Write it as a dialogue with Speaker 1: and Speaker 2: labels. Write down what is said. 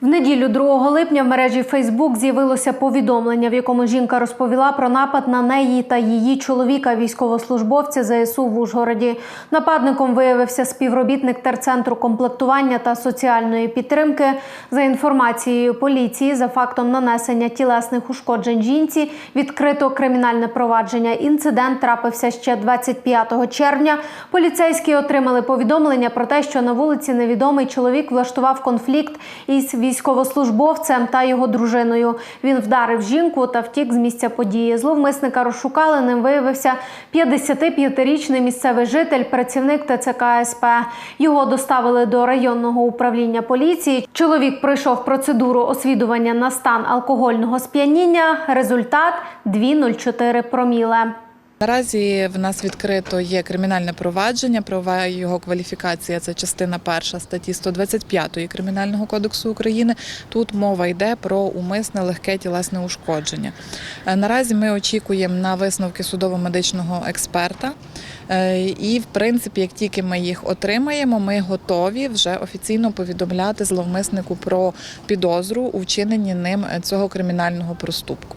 Speaker 1: В неділю 2 липня в мережі Фейсбук з'явилося повідомлення, в якому жінка розповіла про напад на неї та її чоловіка, військовослужбовця ЗСУ в Ужгороді. Нападником виявився співробітник терцентру комплектування та соціальної підтримки. За інформацією поліції, за фактом нанесення тілесних ушкоджень жінці відкрито кримінальне провадження. Інцидент трапився ще 25 червня. Поліцейські отримали повідомлення про те, що на вулиці невідомий чоловік влаштував конфлікт із військовослужбовцем та його дружиною. Він вдарив жінку та втік з місця події. Зловмисника розшукали. Ним виявився 55-річний місцевий житель, працівник ТЦК СП. Його доставили до районного управління поліції. Чоловік пройшов процедуру освідування на стан алкогольного сп'яніння. Результат 2,04 проміле.
Speaker 2: Наразі в нас відкрито є кримінальне провадження. Правова його кваліфікація це частина перша статті 125 Кримінального кодексу України. Тут мова йде про умисне легке тілесне ушкодження. Е, Наразі ми очікуємо на висновки судово-медичного експерта. Е, І, в принципі, як тільки ми їх отримаємо, ми готові вже офіційно повідомляти зловмиснику про підозру у вчиненні ним цього кримінального проступку.